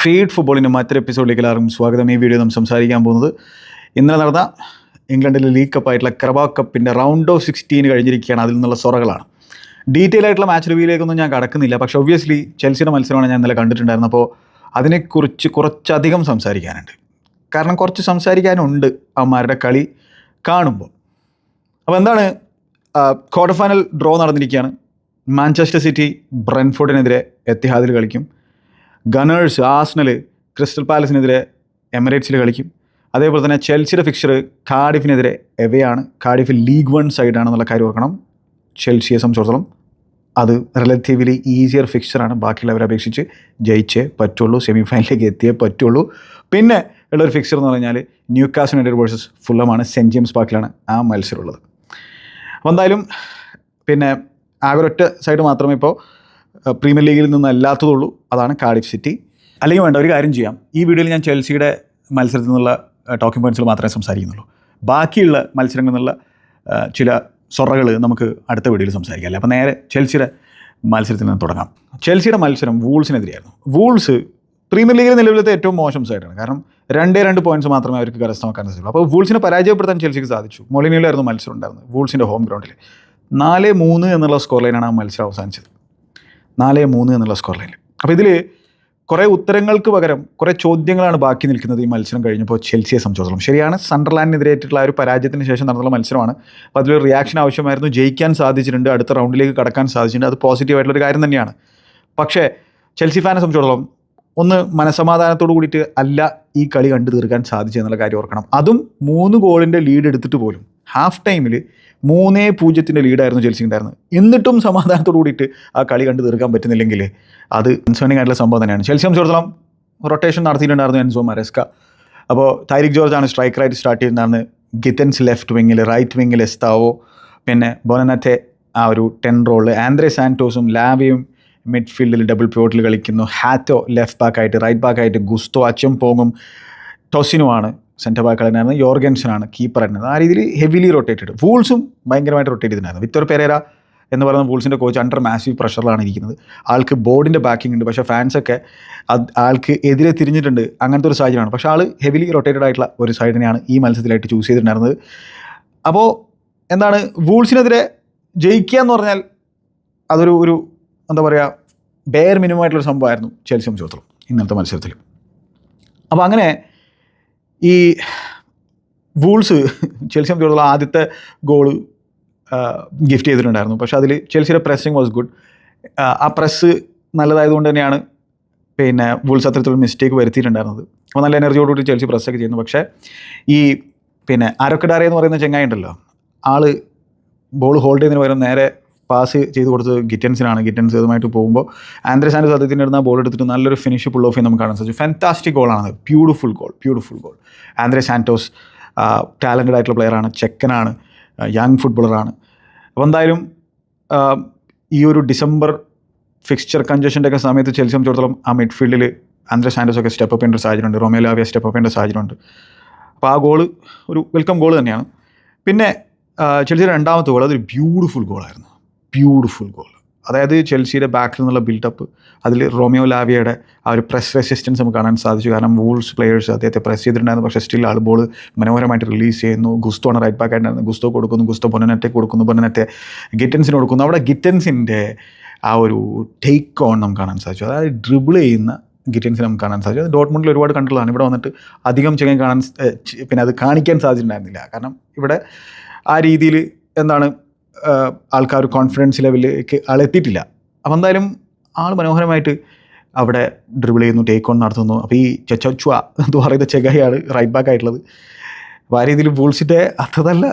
Feed ഫുട്ബോളിന്റെ മറ്റൊരു എപ്പിസോഡിലേക്ക് എല്ലാവർക്കും സ്വാഗതം. ഈ വീഡിയോ നമ്മൾ സംസാരിക്കാൻ പോകുന്നത് ഇന്നലെ നടന്ന ഇംഗ്ലണ്ടിലെ ലീഗ് കപ്പായിട്ടുള്ള ക്രബാ കപ്പിന്റെ റൗണ്ട് ഓഫ് സിക്സ്റ്റീൻ കഴിഞ്ഞിരിക്കുകയാണ്. അതിൽ നിന്നുള്ള സൊറകളാണ്. ഡീറ്റെയിൽ ആയിട്ടുള്ള മാച്ച് റിവ്യൂയിലേക്കൊന്നും ഞാൻ കടക്കുന്നില്ല. പക്ഷേ ഒബ്വിയസ്ലി ചെൽസിയുടെ മത്സരമാണ് ഞാൻ ഇന്നലെ കണ്ടിട്ടുണ്ടായിരുന്നത്. അപ്പോൾ അതിനെക്കുറിച്ച് കുറച്ചധികം സംസാരിക്കാനുണ്ട്. കാരണം കുറച്ച് സംസാരിക്കാനുണ്ട് അവന്മാരുടെ കളി കാണുമ്പോൾ. അപ്പോൾ എന്താണ് ക്വാർട്ടർ ഫൈനൽ ഡ്രോ നടന്നിരിക്കുകയാണ്. മാഞ്ചസ്റ്റർ സിറ്റി ബ്രൻഫോർഡിനെതിരെ എത്തിഹാദിൽ കളിക്കും. ഗണേഴ്സ് ആസ്നൽ ക്രിസ്റ്റൽ പാലസിനെതിരെ എമിറേറ്റ്സിൽ കളിക്കും. അതേപോലെ തന്നെ ചെൽസിയുടെ ഫിക്ചർ കാഡിഫിനെതിരെ എവയാണ് കാഡിഫ് ലീഗ് വൺ സൈഡാണെന്നുള്ള കാര്യം ഓർക്കണം. ചെൽസിയെ സംബന്ധിച്ചിടത്തോളം അത് റിലേറ്റീവ്ലി ഈസിയർ ഫിക്ചറാണ് ബാക്കിയുള്ളവരെ അപേക്ഷിച്ച് ജയിച്ചേ പറ്റുള്ളൂ സെമി ഫൈനലിലേക്ക് എത്തിയേ പറ്റുള്ളൂ. പിന്നെ ഉള്ളൊരു ഫിക്ചർ എന്ന് പറഞ്ഞാൽ ന്യൂ കാസ് യുണൈറ്റഡ് വേഴ്സസ് ഫുള്ളമാണ് സെന്റ് ജെയിംസ് പാർക്കിലാണ് ആ മത്സരമുള്ളത്. അപ്പോൾ എന്തായാലും പിന്നെ ഒരൊറ്റ സൈഡ് മാത്രമേ ഇപ്പോൾ പ്രീമിയർ ലീഗിൽ നിന്ന് അല്ലാത്തതുള്ളൂ അതാണ് കാഡിഫ് സിറ്റി. അല്ലെങ്കിൽ വേണ്ട ഒരു കാര്യം ചെയ്യാം. ഈ വീഡിയോയിൽ ഞാൻ ചെൽസിയുടെ മത്സരത്തിൽ നിന്നുള്ള ടോക്കിംഗ് പോയിന്റ്സിൽ മാത്രമേ സംസാരിക്കുന്നുള്ളൂ. ബാക്കിയുള്ള മത്സരങ്ങളിൽ നിന്നുള്ള ചില സൊറകൾ നമുക്ക് അടുത്ത വീഡിയോയിൽ സംസാരിക്കാം. അപ്പോൾ നേരെ ചെൽസിയുടെ മത്സരത്തിൽ നിന്ന് തുടങ്ങാം. ചെൽസിയുടെ മത്സരം വൂൾസിനെതിരെയായിരുന്നു. വൂൾസ് പ്രീമിയർ ലീഗിൽ നിലവിലത്തെ ഏറ്റവും മോശം സൈഡാണ്. കാരണം രണ്ടേ രണ്ട് പോയിന്റ്സ് മാത്രമേ അവർക്ക് കരസ്ഥമാക്കാൻ സാധിച്ചുള്ളൂ. അപ്പോൾ വൂൾസിനെ പരാജയപ്പെടുത്താൻ ചെൽസിക്ക് സാധിച്ചു. മൊളിനിയിലായിരുന്നു മത്സരം ഉണ്ടായിരുന്നത് വൂൾസിന്റെ ഹോം ഗ്രൗണ്ടിൽ നാല് മൂന്ന് എന്നുള്ള സ്കോർ ലൈനാണ് ആ മത്സരം അവസാനിച്ചത്. നാല് മൂന്ന് എന്നുള്ള സ്കോർ ലൈനിൽ അപ്പോൾ ഇതിൽ കുറേ ഉത്തരങ്ങൾക്ക് പകരം കുറേ ചോദ്യങ്ങളാണ് ബാക്കി നിൽക്കുന്നത് ഈ മത്സരം കഴിഞ്ഞപ്പോൾ ചെൽസിയെ സംബന്ധിച്ചിടത്തോളം. ശരിയാണ് സണ്ടർലാൻഡിനെതിരായിട്ടുള്ള ഒരു പരാജയത്തിന് ശേഷം നടന്നുള്ള മത്സരമാണ്. അപ്പോൾ അതിലൊരു റിയാക്ഷൻ ആവശ്യമായിരുന്നു. ജയിക്കാൻ സാധിച്ചിട്ടുണ്ട് അടുത്ത റൗണ്ടിലേക്ക് കടക്കാൻ സാധിച്ചിട്ടുണ്ട്. അത് പോസിറ്റീവായിട്ടുള്ളൊരു കാര്യം തന്നെയാണ്. പക്ഷേ ചെൽസി ഫാനെ സംബന്ധിച്ചിടത്തോളം ഒന്ന് മനസമാധാനത്തോട് കൂടിയിട്ട് അല്ല ഈ കളി കണ്ടു തീർക്കാൻ സാധിച്ചെന്നുള്ള കാര്യം ഓർക്കണം. അതും മൂന്ന് ഗോളിന്റെ ലീഡ് എടുത്തിട്ട് പോലും ഹാഫ് ടൈമിൽ മൂന്നേ പൂജ്യത്തിന്റെ ലീഡായിരുന്നു ചെൽസി ഉണ്ടായിരുന്നത്. എന്നിട്ടും സമാധാനത്തോടു കൂടിയിട്ട് ആ കളി കണ്ടു തീർക്കാൻ പറ്റുന്നില്ലെങ്കിൽ അത് കൺസേണിംഗ് ആയിട്ടുള്ള സംഭവം തന്നെയാണ്. ചെൽസി സംബന്ധിച്ചിടത്തോളം റൊട്ടേഷൻ നടത്തിയിട്ടുണ്ടായിരുന്നു എൻസോ മരസ്ക. അപ്പോൾ താരിഖ് ജോർജ് ആണ് സ്ട്രൈക്കറായിട്ട് സ്റ്റാർട്ട് ചെയ്യുന്നതാണ് ഗിത്തൻസ് ലെഫ്റ്റ് വിങ്ങിൽ റൈറ്റ് വിങ്ങിൽ എസ്താവോ പിന്നെ ബൊനനത്തെ ആ ഒരു ടെൻ റോൾ ആൻഡ്രേ സാന്റോസും ലാവയും മിഡ്ഫീൽഡിൽ ഡബിൾ പ്യോട്ടിൽ കളിക്കുന്നു. ഹാറ്റോ ലെഫ്റ്റ് ബാക്കായിട്ട് റൈറ്റ് ബാക്കായിട്ട് ഗുസ്തോ അച്ചും പോങ്ങും ടൊസിനുമാണ് സെന്റർ ബാക്ക് കളിനായിരുന്നു യോർഗൻസനാണ് കീപ്പർ ആയിരുന്നത് ആ രീതിയിൽ ഹെവിലി റൊട്ടേറ്റഡ് വൂൾസും ഭയങ്കരമായിട്ട് റൊട്ടേറ്റ് ചെയ്തിട്ടുണ്ടായിരുന്നു. വിക്ടർ പെരേര എന്ന് പറയുന്ന വൂൾസിന്റെ കോച്ച് അണ്ടർ മാസീവ് പ്രഷറിലാണ് ഇരിക്കുന്നത്. ആൾക്ക് ബോർഡിന്റെ ബാക്കിംഗ് ഉണ്ട്. പക്ഷേ ഫാൻസൊക്കെ ആൾക്ക് എതിരെ തിരിഞ്ഞിട്ടുണ്ട്. അങ്ങനത്തെ ഒരു സാഹചര്യമാണ്. പക്ഷേ ആൾ ഹെവിലി റൊട്ടേറ്റഡ് ആയിട്ടുള്ള ഒരു സൈഡിനെയാണ് ഈ മത്സരത്തിലായിട്ട് ചൂസ് ചെയ്തിട്ടുണ്ടായിരുന്നത്. അപ്പോൾ എന്താണ്? വൂൾസിനെതിരെ ജയിക്കുക എന്ന് പറഞ്ഞാൽ അതൊരു ഒരു എന്താ പറയുക ബെയർ മിനിമം ആയിട്ടുള്ള ഒരു സംഭവമായിരുന്നു. ചെൽസിയം ചോത്രം ഇന്നത്തെ മത്സരത്തിൽ അപ്പോൾ അങ്ങനെ ഈ വൂൾസ് ചെൽസി സംബന്ധിച്ചിടത്തോളം ആദ്യത്തെ ഗോൾ ഗിഫ്റ്റ് ചെയ്തിട്ടുണ്ടായിരുന്നു. പക്ഷേ അതിൽ ചെൽസിയുടെ പ്രസ്സിങ് വാസ് ഗുഡ് ആ പ്രസ് നല്ലതായതുകൊണ്ട് തന്നെയാണ് പിന്നെ വൂൾസ് അത്തരത്തിലുള്ള മിസ്റ്റേക്ക് വരുത്തിയിട്ടുണ്ടായിരുന്നത്. അപ്പോൾ നല്ല എനർജിയോടുകൂടി ചെൽസി പ്രസ്സൊക്കെ ചെയ്യുന്നു. പക്ഷേ ഈ പിന്നെ അരക്കഡാരെ എന്ന് പറയുന്ന ചെങ്ങായി ഉണ്ടല്ലോ. ആൾ ബോൾ ഹോൾഡ് ചെയ്യുന്നതിന് പകരം നേരെ പാസ് ചെയ്ത് കൊടുത്തത് ഗിറ്റൻസിനാണ്. ഗിറ്റൻസ് ഇതുമായിട്ട് പോകുമ്പോൾ ആൻഡ്രസ് ആൻഡ് സത്യത്തിന്റെ അടുത്ത് ആ ബോൾ എടുത്തിട്ട് നല്ലൊരു ഫിനിഷ് പുൾ ഓഫ് നമുക്ക് കാണാൻ സാധിച്ചു fantastic ഗോളാണ് beautiful goal beautiful goal Andre Santos talented ആയിട്ടുള്ള പ്ലെയറാണ് ചെക്കനാണ് യങ് ഫുട്ബോളറാണ് അപ്പോൾ എന്തായാലും ഈ ഒരു ഡിസംബർ ഫിക്സ്ചർ കഞ്ചഷന്റെ ഒക്കെ സമയത്ത് ചെൽസി സംബന്ധിച്ചിടത്തോളം ആ മിഡ്ഫീൽഡിൽ ആൻഡ്രേ സാന്റോസ് ഒക്കെ സ്റ്റെപ്പ് അപ്പ് ചെയ്യേണ്ട സാഹചര്യമുണ്ട്. റോമേ ലാവിയ സ്റ്റെപ്പ് അപ്പ് ചെയ്യേണ്ട സാഹചര്യമുണ്ട്. അപ്പോൾ ആ ഗോൾ ഒരു വെൽക്കം ഗോൾ തന്നെയാണ്. പിന്നെ ചെൽസിയുടെ രണ്ടാമത്തെ ഗോൾ അതൊരു ബ്യൂട്ടിഫുൾ ഗോളായിരുന്നു ബ്യൂട്ടിഫുൾ ഗോൾ അതായത് ചെൽസിയുടെ ബാക്കിൽ നിന്നുള്ള ബിൽഡപ്പ് അതിൽ റോമിയോ ലാവിയയുടെ ആ ഒരു പ്രസ് റെസിസ്റ്റൻസ് നമുക്ക് കാണാൻ സാധിച്ചു. കാരണം വൂൾസ് പ്ലേയേഴ്സ് അദ്ദേഹത്തെ പ്രസ് ചെയ്തിട്ടുണ്ടായിരുന്നു. പക്ഷേ സ്റ്റിൽ ആൾ ബോൾ മനോഹരമായിട്ട് റിലീസ് ചെയ്യുന്നു. ഗുസ്തോ ആണ് റൈറ്റ് ബാക്ക് ആയിട്ടുണ്ടായിരുന്നു ഗുസ്തോ കൊടുക്കുന്നു. ഗുസ്തോ ബൊനനറ്റെ കൊടുക്കുന്നു. ബൊനനറ്റെ ഗിറ്റൻസിന് കൊടുക്കുന്നു. അവിടെ ഗിറ്റൻസിന്റെ ആ ഒരു ടേക്ക് ഓൺ നമുക്ക് കാണാൻ സാധിച്ചു. അതായത് ഡ്രിബിൾ ചെയ്യുന്ന ഗിറ്റൻസിന് നമുക്ക് കാണാൻ സാധിച്ചു. അത് ഡോട്ട്മുണ്ടിൽ ഒരുപാട് കണ്ടുള്ളതാണ് ഇവിടെ വന്നിട്ട് അധികം ചെങ്ങൻ കാണാൻ പിന്നെ അത് കാണിക്കാൻ സാധിച്ചിട്ടുണ്ടായിരുന്നില്ല. കാരണം ഇവിടെ ആ രീതിയിൽ എന്താണ് ആൾക്കാർ കോൺഫിഡൻസ് ലെവലിലേക്ക് ആളെത്തിയിട്ടില്ല അപ്പം എന്തായാലും ആൾ മനോഹരമായിട്ട് അവിടെ ഡ്രിബിൾ ചെയ്യുന്നു ടേക്ക് ഓൺ നടത്തുന്നു. അപ്പോൾ ഈ ചെച്ചൊച്ചുവ എന്ന് പറയുന്ന ചെഗയാണ് റൈറ്റ് ബാക്ക് ആയിട്ടുള്ളത്. അപ്പോൾ ആ രീതിയിൽ ബൂൾസിന്റെ അത്രതല്ല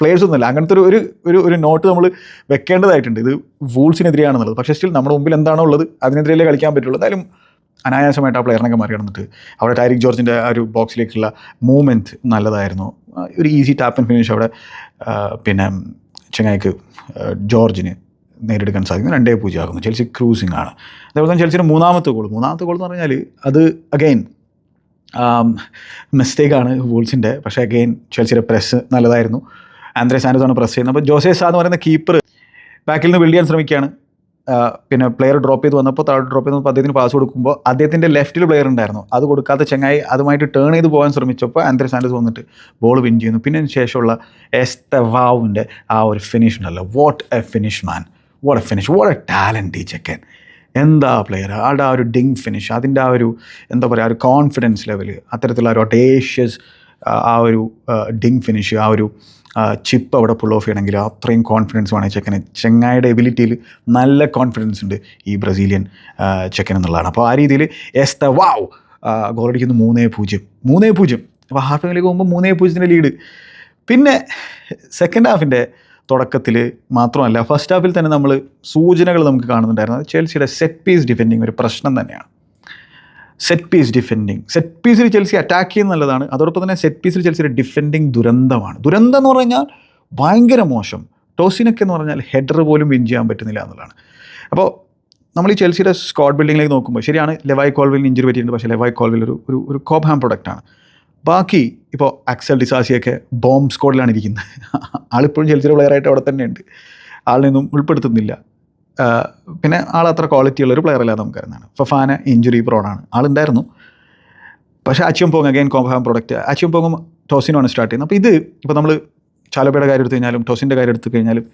പ്ലേയേഴ്സ് അങ്ങനത്തെ ഒരു ഒരു ഒരു നോട്ട് നമ്മൾ വെക്കേണ്ടതായിട്ടുണ്ട്. ഇത് വൂൾസിനെതിരെയാണെന്നുള്ളത് പക്ഷേ സ്റ്റിൽ നമ്മുടെ മുമ്പിൽ എന്താണോ ഉള്ളത് അതിനെതിരെയല്ലേ കളിക്കാൻ പറ്റുള്ളൂ. എന്തായാലും അനായാസമായിട്ട് ആ പ്ലെയറിനൊക്കെ മാറി കിടന്നിട്ട് അവിടെ ടൈരിക് ജോർജിന്റെ ആ ഒരു ബോക്സിലേക്കുള്ള മൂവ്മെന്റ് നല്ലതായിരുന്നു. ഒരു ഈസി ടാപ്പ് ആൻഡ് ഫിനിഷ് അവിടെ പിന്നെ ചെങ്ങായിക്ക് ജോർജിന് നേരിടുക്കാൻ സാധിക്കുന്നു രണ്ടേ പൂജ്യം ആകുന്നു ചെൽസി ക്രൂസിംഗ് ആണ് അതേപോലെ തന്നെ ചെൽസിയുടെ മൂന്നാമത്തെ ഗോൾ. മൂന്നാമത്തെ ഗോൾ എന്ന് പറഞ്ഞാൽ അത് അഗെയിൻ ആണ് വൂൾസിന്റെ പക്ഷേ അഗെയിൻ ചെൽസിയുടെ പ്രസ് നല്ലതായിരുന്നു. ആന്ത്രേ ആണ് പ്രസ് ചെയ്യുന്നത്. അപ്പോൾ ജോസേ സാ എന്ന് പറയുന്ന കീപ്പർ ബാക്കിൽ നിന്ന് ബിൽഡ് ചെയ്യാൻ ശ്രമിക്കുകയാണ്. പിന്നെ പ്ലെയർ ഡ്രോപ്പ് ചെയ്ത് വന്നപ്പോൾ താഴെ ഡ്രോപ്പ് ചെയ്ത് വന്നപ്പോൾ അദ്ദേഹത്തിന് പാസ് കൊടുക്കുമ്പോൾ അദ്ദേഹത്തിന്റെ ലെഫ്റ്റിൽ പ്ലെയർ ഉണ്ടായിരുന്നു. അത് കൊടുക്കാത്ത ചെങ്ങായി അതുമായിട്ട് ടേൺ ചെയ്ത് പോകാൻ ശ്രമിച്ചപ്പോൾ ആന്ത്രി സാൻഡേഴ്സ് വന്നിട്ട് ബോൾ വിൻ ചെയ്യുന്നു. പിന്നെ ശേഷമുള്ള എസ്തവാവിന്റെ ആ ഒരു ഫിനിഷ് ഉണ്ടല്ലോ. What a finish man what a finish what a talent ഈ ചെക്കൻ. എന്താ പ്ലെയർ ആടെ ആ ഒരു ഡിങ് ഫിനിഷ് അതിന്റെ ആ ഒരു എന്താ പറയുക ആ ഒരു കോൺഫിഡൻസ് ലെവൽ അത്തരത്തിലുള്ള ഒരു ഒട്ടേഷ്യസ് ആ ഒരു ഡിങ് ഫിനിഷ് ആ ഒരു ചിപ്പ് അവിടെ പുൾ ഓഫ് ചെയ്യണമെങ്കിൽ അത്രയും കോൺഫിഡൻസ് വേണം ചെക്കന്. ചെങ്ങായുടെ എബിലിറ്റിയിൽ നല്ല കോൺഫിഡൻസ് ഉണ്ട് ഈ ബ്രസീലിയൻ ചെക്കൻ എന്നുള്ളതാണ്. അപ്പോൾ ആ രീതിയിൽ എസ് ദ വാവ് ഗോളടിക്കുന്നു മൂന്നേ പൂജ്യം. മൂന്നേ പൂജ്യം. അപ്പോൾ ഹാഫ് ടൈമിലേക്ക് പോകുമ്പോൾ മൂന്നേ പൂജ്യത്തിന്റെ ലീഡ് പിന്നെ സെക്കൻഡ് ഹാഫിന്റെ തുടക്കത്തിൽ മാത്രമല്ല ഫസ്റ്റ് ഹാഫിൽ തന്നെ നമ്മൾ സൂചനകൾ നമുക്ക് കാണുന്നുണ്ടായിരുന്നു. ചെൽസിയുടെ സെറ്റ് പീസ് ഡിഫെൻഡിങ് ഒരു പ്രശ്നം തന്നെയാണ്. സെറ്റ് പീസ് ഡിഫെൻഡിങ് സെറ്റ് പീസിൽ ചെൽസി അറ്റാക്ക് ചെയ്യുന്ന നല്ലതാണ്. അതോടൊപ്പം തന്നെ സെറ്റ് പീസിൽ ചെൽസിയുടെ ഡിഫെൻഡിങ് ദുരന്തമാണ്. ദുരന്തം എന്ന് പറഞ്ഞാൽ ഭയങ്കര മോശം. ടോസിനൊക്കെ എന്ന് പറഞ്ഞാൽ ഹെഡർ പോലും വിൻ ചെയ്യാൻ പറ്റുന്നില്ല എന്നുള്ളതാണ്. അപ്പോൾ നമ്മൾ ഈ ചെൽസിയുടെ സ്കോഡ് ബിൽഡിങ്ങിലേക്ക് നോക്കുമ്പോൾ ശരിയാണ് ലെവായ് കോൾവിൽ ഇഞ്ചുറി പറ്റിയിട്ടുണ്ട്. പക്ഷേ ലെവായ് കോൾവിൽ ഒരു ഒരു ഒരു കോപ്പ് ഹാം പ്രൊഡക്റ്റാണ് ബാക്കി ഇപ്പോൾ അക്സൽ ഡിസാസിയൊക്കെ ബോംബ് സ്കോഡിലാണ് ഇരിക്കുന്നത്. ആളിപ്പോഴും ചെൽസിയുടെ പ്ലെയറായിട്ട് അവിടെ തന്നെയുണ്ട്. ആളിനൊന്നും ഉൾപ്പെടുത്തുന്നില്ല. പിന്നെ ആൾ അത്ര ക്വാളിറ്റി ഉള്ളൊരു പ്ലെയർ അല്ലാതെ നമുക്കറിയുന്നതാണ് ഫഫാന ഇഞ്ചുറി പ്രോണാണ് ആളുണ്ടായിരുന്നു. പക്ഷേ അച്യം പോങ് അഗൈൻ കോംഹാം പ്രൊഡക്റ്റ് അച്യം പോങ്ങും ആണ് സ്റ്റാർട്ട് ചെയ്യുന്നത്. അപ്പോൾ ഇത് ഇപ്പോൾ നമ്മൾ ചാലോബയുടെ കാര്യം എടുത്തു കഴിഞ്ഞാലും ടോസിന്റെ കാര്യം എടുത്തു കഴിഞ്ഞാലും